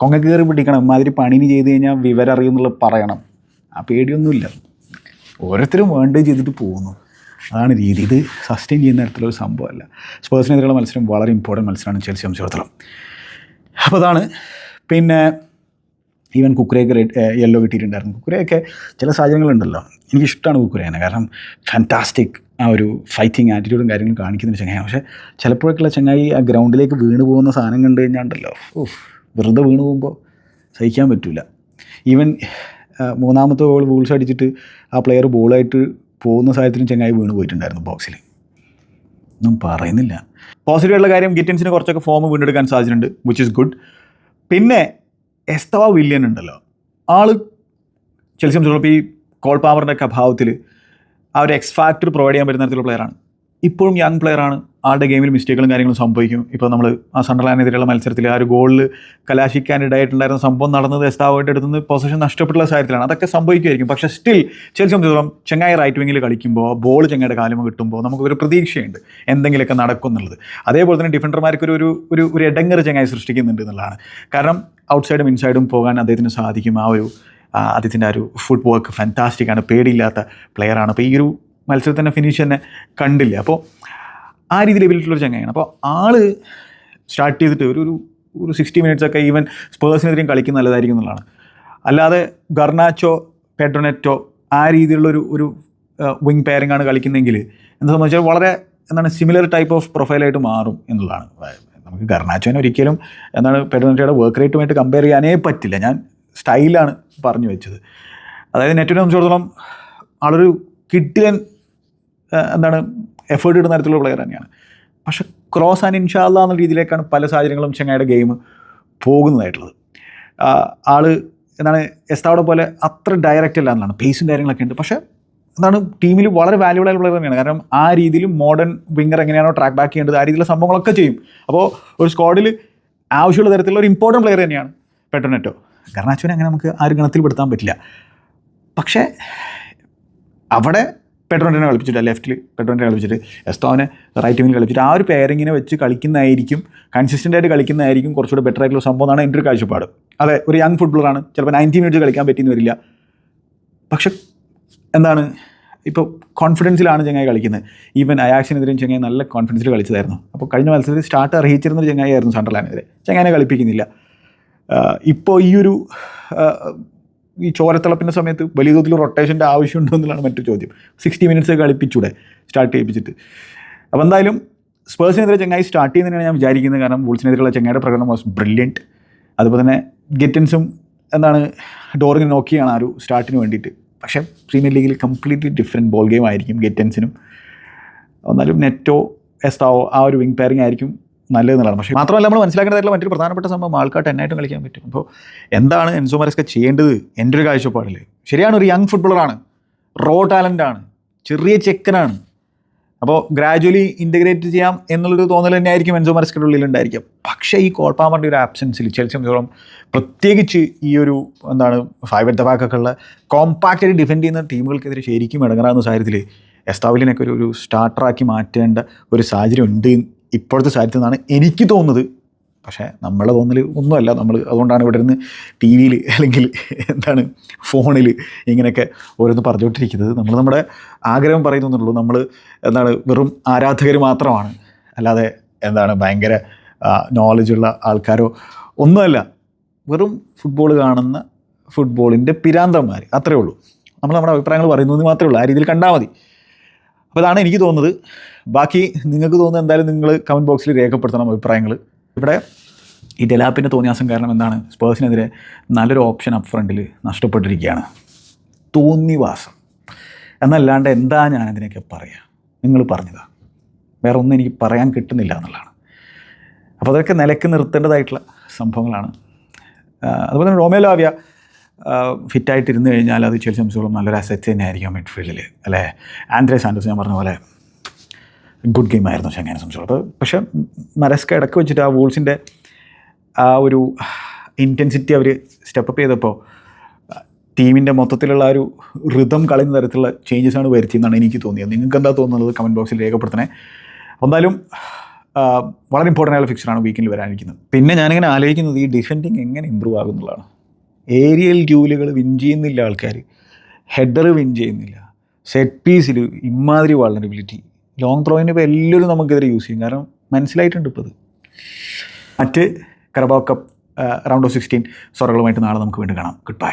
കൊങ്ങ കയറി പിടിക്കണം മാതിരി പണിന് ചെയ്ത് കഴിഞ്ഞാൽ വിവരം അറിയുമെന്നുള്ളത് പറയണം. ആ പേടിയൊന്നുമില്ല. ഓരോരുത്തരും വേണ്ടത് ചെയ്തിട്ട് പോകുന്നു. അതാണ് രീതി. ഇത് സസ്റ്റെയിൻ ചെയ്യുന്ന തരത്തിലൊരു സംഭവമല്ല. സ്പേഴ്സിനെതിരെയുള്ള മത്സരം വളരെ ഇമ്പോർട്ടന്റ് മത്സരമാണ് ചെൽസി സംബന്ധിച്ചിടത്തോളം. അപ്പോൾ അതാണ്. പിന്നെ ഈവൻ കുക്കുരയൊക്കെ റെഡ് യെല്ലോ കിട്ടിയിട്ടുണ്ടായിരുന്നു. കുക്കുരയൊക്കെ ചില സാഹചര്യങ്ങളുണ്ടല്ലോ. എനിക്കിഷ്ടമാണ് കുക്കുരേനെ. കാരണം ഫാന്റാസ്റ്റിക് ആ ഒരു ഫൈറ്റിങ് ആറ്റിറ്റ്യൂഡും കാര്യങ്ങളും കാണിക്കുന്ന ഒരു ചങ്ങായി. പക്ഷേ ചിലപ്പോഴൊക്കെയുള്ള ചങ്ങായി ആ ഗ്രൗണ്ടിലേക്ക് വീണ് പോകുന്ന സാധനം കണ്ടു കഴിഞ്ഞാണ്ടല്ലോ. ഓഹ് വെറുതെ വീണ് പോകുമ്പോൾ സഹിക്കാൻ പറ്റില്ല ഈവൻ മൂന്നാമത്തെ ബോൾ ബോൾസ് അടിച്ചിട്ട് ആ പ്ലെയർ ബോളായിട്ട് പോകുന്ന സാഹചര്യത്തിലും ചങ്ങായി വീണ് പോയിട്ടുണ്ടായിരുന്നു ബോക്സിൽ ഒന്നും പറയുന്നില്ല. പോസിറ്റീവായിട്ടുള്ള കാര്യം ഗിറ്റൻസിന് കുറച്ചൊക്കെ ഫോം വീണ്ടെടുക്കാൻ സാധിച്ചിട്ടുണ്ട് വിച്ച് ഇസ് ഗുഡ് പിന്നെ എസ്തവ വില്യൻ ഉണ്ടല്ലോ. ആൾ ചെൽസിയം സംബന്ധിച്ചിടത്തോളം ഈ കോൾ പാവറിന്റെ ഒക്കെ അഭാവത്തിൽ ആ ഒരു എക്സ് ഫാക്ടർ പ്രൊവൈഡ് ചെയ്യാൻ പറ്റുന്ന തരത്തിലുള്ള പ്ലെയറാണ് ഇപ്പോഴും യങ് പ്ലെയറാണ് ആളുടെ ഗെയിമിൽ മിസ്റ്റേക്കുകളും കാര്യങ്ങളും സംഭവിക്കും. ഇപ്പോൾ നമ്മൾ ആ സണ്ടർലാൻഡിനെതിരെയുള്ള മത്സരത്തിൽ ആ ഒരു ഗോളിൽ കലാശിക്കാനിടയായിട്ടുണ്ടായിരുന്ന സംഭവം നടന്നത് എസ്താവായിട്ട് എടുത്തുനിന്ന് പൊസിഷൻ നഷ്ടപ്പെട്ടുള്ള സാഹചര്യത്തിലാണ്. അതൊക്കെ സംഭവിക്കുമായിരിക്കും. പക്ഷേ സ്റ്റിൽ ചെൽസി സംബന്ധിച്ചിടത്തോളം ചെങ്ങായി റൈറ്റ് വിങ്ങിൽ കളിക്കുമ്പോൾ ബോൾ ചെങ്ങയുടെ കാലുമ കിട്ടുമ്പോൾ നമുക്കൊരു പ്രതീക്ഷയുണ്ട് എന്തെങ്കിലുമൊക്കെ നടക്കും എന്നുള്ളത്. അതേപോലെ തന്നെ ഡിഫൻഡർമാർക്ക് ഒരു ഒരു ഒരു ഇടങ്ങർ ചെങ്ങായി സൃഷ്ടിക്കുന്നുണ്ട് എന്നുള്ളതാണ്. കാരണം ഔട്ട്സൈഡും ഇൻസൈഡും പോകാൻ അദ്ദേഹത്തിന് സാധിക്കും. ആ ഒരു അദ്ദേഹത്തിന്റെ ആ ഒരു ഫുഡ് വർക്ക് ഫാന്റാസ്റ്റിക് ആണ്. പേടിയില്ലാത്ത പ്ലെയറാണ് അപ്പോൾ ഈ ഒരു മത്സരത്തിന്റെ ഫിനിഷ് തന്നെ കണ്ടില്ല. അപ്പോൾ ആ രീതിയിൽ എബിലിറ്റിയുള്ളൊരു ചങ്ങായാണ് അപ്പോൾ ആൾ സ്റ്റാർട്ട് ചെയ്തിട്ട് ഒരു ഒരു ഒരു സിക്സ്റ്റി മിനിറ്റ്സ് ഒക്കെ ഈവൻ സ്പേഴ്സിനെതിരെയും കളിക്കുന്ന നല്ലതായിരിക്കും എന്നുള്ളതാണ്. അല്ലാതെ ഗർണാച്ചോ പെഡ്രോനെറ്റോ ആ രീതിയിലുള്ളൊരു ഒരു ഒരു വിങ് പെയറിംഗ് ആണ് കളിക്കുന്നതെങ്കിൽ എന്താ സംബന്ധിച്ചാൽ വളരെ എന്താണ് സിമിലർ ടൈപ്പ് ഓഫ് പ്രൊഫൈലായിട്ട് മാറും എന്നുള്ളതാണ്. നമുക്ക് ഗർണാച്ചോനെ ഒരിക്കലും എന്താണ് പെഡ്രോനെറ്റോയുടെ വർക്ക് റേറ്റുമായിട്ട് കമ്പയർ ചെയ്യാനേ പറ്റില്ല. ഞാൻ സ്റ്റൈലാണ് പറഞ്ഞു വെച്ചത്. അതായത് നെറ്റിനെ സംബന്ധിച്ചിടത്തോളം ആളൊരു കിട്ടിലൻ എന്താണ് എഫേർട്ട് ഇടുന്ന തരത്തിലുള്ള പ്ലെയർ തന്നെയാണ്. പക്ഷെ ക്രോസ് ആൻഡ് ഇൻഷാല്ല എന്ന രീതിയിലേക്കാണ് പല സാഹചര്യങ്ങളും ചെങ്ങായുടെ ഗെയിം പോകുന്നതായിട്ടുള്ളത്. ആൾ എന്താണ് എസ്താവിടെ പോലെ അത്ര ഡയറക്റ്റ് അല്ല എന്നാണ്. പേസും കാര്യങ്ങളൊക്കെ ഉണ്ട്. പക്ഷേ എന്താണ് ടീമിൽ വളരെ വാല്യൂബിൾ ആയിട്ടുള്ള പ്ലെയർ തന്നെയാണ്. കാരണം ആ രീതിയിൽ മോഡേൺ വിങ്ങർ എങ്ങനെയാണോ ട്രാക്ക് ബാക്ക് ചെയ്യേണ്ടത് ആ രീതിയിലുള്ള സംഭവങ്ങളൊക്കെ ചെയ്യും. അപ്പോൾ ഒരു സ്ക്വാഡിൽ ആവശ്യമുള്ള തരത്തിലുള്ള ഒരു ഇമ്പോർട്ടന്റ് പ്ലെയർ തന്നെയാണ് പെട്രോനെറ്റോ ഗർണാച്ചോനെ അങ്ങനെ നമുക്ക് ആ ഒരു ഗണത്തിൽ പെടുത്താൻ പറ്റില്ല. പക്ഷേ അവിടെ പെട്രോണിനെ കളിപ്പിച്ചിട്ട് ലെഫ്റ്റിൽ പെട്രോണ്ടിനെ കളിപ്പിച്ചിട്ട് എസ്തോനെ റൈറ്റ് വിങ്ങിൽ കളിപ്പിച്ചിട്ട് ആ ഒരു പേരിങ്ങിനെ വെച്ച് കളിക്കുന്നതായിരിക്കും കൺസിസ്റ്റന്റ് ആയിട്ട് കളിക്കുന്നതായിരിക്കും കുറച്ചുകൂടെ ബെറ്റർ ആയിട്ടുള്ള സംഭവം എന്റെ ഒരു കാഴ്ചപ്പാട്. അതെ ഒരു യങ് ഫുട്ബോളറാണ് ചിലപ്പോൾ നയന്റി മിനിറ്റ്സ് കളിക്കാൻ പറ്റിയെന്ന് വരില്ല. പക്ഷെ എന്താണ് ഇപ്പോൾ കോൺഫിഡൻസിലാണ് ചെങ്ങായി കളിക്കുന്നത്. ഈവൻ അയാക്സിനെതിരെയും ചെങ്ങായി നല്ല കോൺഫിഡൻസിൽ കളിച്ചതായിരുന്നു. അപ്പോൾ കഴിഞ്ഞ മത്സരത്തിൽ സ്റ്റാർട്ട് അറിയിച്ചിരുന്ന ചെങ്ങായി ആയിരുന്നു സണ്ടർലാൻഡിനെതിരെ ചെങ്ങായിനെ കളിപ്പിക്കുന്നില്ല. ഇപ്പോൾ ഈ ഒരു ഈ ചോരത്തിളപ്പിന്റെ സമയത്ത് വലിയ തോതിൽ റൊട്ടേഷന്റെ ആവശ്യമുണ്ടോ എന്നുള്ളതാണ് മറ്റൊരു ചോദ്യം. സിക്സ്റ്റി മിനിറ്റ്സ് കളിപ്പിച്ചൂടെ സ്റ്റാർട്ട് ചെയ്യിപ്പിച്ചിട്ട്. അപ്പോൾ എന്തായാലും സ്പേഴ്സിനെതിരെ ചങ്ങായി സ്റ്റാർട്ട് ചെയ്യുന്നതിനാണ് ഞാൻ വിചാരിക്കുന്നത്. കാരണം വൂൾസിനെതിരെയുള്ള ചങ്ങായുടെ പ്രകടനം വാസ് ബ്രില്യന്റ് അതുപോലെ തന്നെ ഗെറ്റൻസും എന്താണ് ഡോറിനെ നോക്കിയാണ് ആ ഒരു സ്റ്റാർട്ടിന് വേണ്ടിയിട്ട്. പക്ഷേ പ്രീമിയർ ലീഗിൽ കംപ്ലീറ്റ്ലി ഡിഫറെന്റ് ബോൾ ഗെയിം ആയിരിക്കും ഗെറ്റൻസിനും എന്നാലും നെറ്റോ എസ്താവോ ആ ഒരു വിങ് പെയറിംഗ് ആയിരിക്കും നല്ലതെന്നുള്ളതാണ്. പക്ഷേ മാത്രമല്ല നമ്മൾ മനസ്സിലാക്കേണ്ടതായിട്ടുള്ള മറ്റൊരു പ്രധാനപ്പെട്ട സംഭവം ആൾക്കാർ ടെന്നായിട്ടും കളിക്കാൻ പറ്റും. അപ്പോൾ എന്താണ് എൻസോ ചെയ്യേണ്ടത് എന്റെ ഒരു കാഴ്ചപ്പാടിൽ? ശരിയാണ് ഒരു യങ് ഫുട്ബോളറാണ് റോ ടാലന്റാണ് ചെറിയ ചെക്കനാണ്. അപ്പോൾ ഗ്രാജുവലി ഇന്റഗ്രേറ്റ് ചെയ്യാം എന്നുള്ളൊരു തോന്നൽ തന്നെയായിരിക്കും എൻസോ മരസ്കയുടെ ഉള്ളിൽ ഉണ്ടായിരിക്കും. പക്ഷേ ഈ കോൾപ്പാമറിന്റെ ഒരു ആബ്സെൻസിൽ സംബന്ധിച്ചോളം പ്രത്യേകിച്ച് ഈ ഒരു എന്താണ് ഫൈവ് എഡ് ബാക്കൊക്കെ ഉള്ള കോമ്പാക്റ്റായിട്ട് ഡിഫെൻഡ് ചെയ്യുന്ന ടീമുകൾക്കെതിരെ ശരിക്കും ഇടങ്ങാറാകുന്ന സാഹചര്യത്തിൽ എസ്താവലിനൊക്കെ ഒരു ഒരു സ്റ്റാർട്ടറാക്കി മാറ്റേണ്ട ഒരു സാഹചര്യം ഉണ്ട് ഇപ്പോഴത്തെ സാഹചര്യത്തിൽ നിന്നാണ് എനിക്ക് തോന്നുന്നത്. പക്ഷേ നമ്മളെ തോന്നൽ ഒന്നുമല്ല. നമ്മൾ അതുകൊണ്ടാണ് ഇവിടെ നിന്ന് ടി വിയിൽ അല്ലെങ്കിൽ എന്താണ് ഫോണിൽ ഇങ്ങനെയൊക്കെ ഓരോന്ന് പറഞ്ഞുകൊണ്ടിരിക്കുന്നത്. നമ്മൾ നമ്മുടെ ആഗ്രഹം പറയുന്നുള്ളൂ നമ്മൾ എന്താണ് വെറും ആരാധകർ മാത്രമാണ്. അല്ലാതെ എന്താണ് ഭയങ്കര നോളജുള്ള ആൾക്കാരോ ഒന്നുമല്ല. വെറും ഫുട്ബോൾ കാണുന്ന ഫുട്ബോളിന്റെ പിരാന്തന്മാർ അത്രേ ഉള്ളൂ. നമ്മൾ നമ്മുടെ അഭിപ്രായങ്ങൾ പറയുന്നത് മാത്രമേ ഉള്ളൂ. ആ രീതിയിൽ കണ്ടാൽ മതി. അപ്പോൾ അതാണ് എനിക്ക് തോന്നുന്നത്. ബാക്കി നിങ്ങൾക്ക് തോന്നുന്നത് എന്തായാലും നിങ്ങൾ കമന്റ് ബോക്സിൽ രേഖപ്പെടുത്തണം അഭിപ്രായങ്ങൾ ഇവിടെ ഈ ഡെലാപ്പിന്റെ തോന്നിയാസം കാരണം എന്താണ്? സ്പേഴ്സിനെതിരെ നല്ലൊരു ഓപ്ഷൻ അപ്പ് ഫ്രണ്ടിൽ നഷ്ടപ്പെട്ടിരിക്കുകയാണ്. തോന്നിവാസം. എന്നല്ലാണ്ട് എന്താ ഞാൻ ഇതിനൊക്കെ പറയുക നിങ്ങൾ പറഞ്ഞതാ. വേറെ ഒന്നും എനിക്ക് പറയാൻ കിട്ടുന്നില്ല എന്നുള്ളതാണ്. അപ്പോൾ അതൊക്കെ നിലയ്ക്ക് നിർത്തേണ്ടതായിട്ടുള്ള സംഭവങ്ങളാണ്. അതുപോലെ തന്നെ റോമേലോ ആവ്യ ഫിറ്റായിട്ട് ഇരുന്ന് കഴിഞ്ഞാൽ അത് ചില സംബന്ധിച്ചോളം നല്ലൊരു അസറ്റ് തന്നെയായിരിക്കും മിഡ്ഫീൽഡിൽ അല്ലേ? ആൻഡ്രേ സാൻഡോസ് ഞാൻ പറഞ്ഞ പോലെ ഗുഡ് ഗെയിം ആയിരുന്നു ചങ്ങനെ സംബന്ധിച്ചോളം പക്ഷേ മരസ്ക ഇടയ്ക്ക് വെച്ചിട്ട് ആ വൂൾസിന്റെ ആ ഒരു ഇന്റൻസിറ്റി അവർ സ്റ്റെപ്പപ്പ് ചെയ്തപ്പോൾ ടീമിന്റെ മൊത്തത്തിലുള്ള ഒരു റിതം കളയുന്ന തരത്തിലുള്ള ചേഞ്ചസ് ആണ് വരുത്തിയെന്നാണ് എനിക്ക് തോന്നിയത്. നിങ്ങൾക്ക് എന്താ തോന്നുന്നത് കമന്റ് ബോക്സിൽ രേഖപ്പെടുത്തണേ? എന്തായാലും വളരെ ഇമ്പോർട്ടന്റ് ആയുള്ള ഫിക്സറാണ് വീക്കിൽ വരാനിരിക്കുന്നത്. പിന്നെ ഞാനിങ്ങനെ ആലോചിക്കുന്നത് ഈ ഡിഫെൻഡിങ് എങ്ങനെ ഇമ്പ്രൂവ് ആകുന്നുള്ളതാണ് ഏരിയൽ ഡ്യൂലുകൾ വിൻ ചെയ്യുന്നില്ല ആൾക്കാർ. ഹെഡർ വിൻ ചെയ്യുന്നില്ല. സെറ്റ് പീസിൽ ഇമാതിരി വളറബിലിറ്റി ലോങ് ത്രോയിന് ഇപ്പോൾ എല്ലാവരും നമുക്കെതിരെ യൂസ് ചെയ്യും. കാരണം മനസ്സിലായിട്ടുണ്ട് ഇപ്പോൾ അത്. മറ്റ് Carabao Cup round of sixteen സ്വറകളുമായിട്ട് നാളെ നമുക്ക് വീണ്ടും കാണാം. Good bye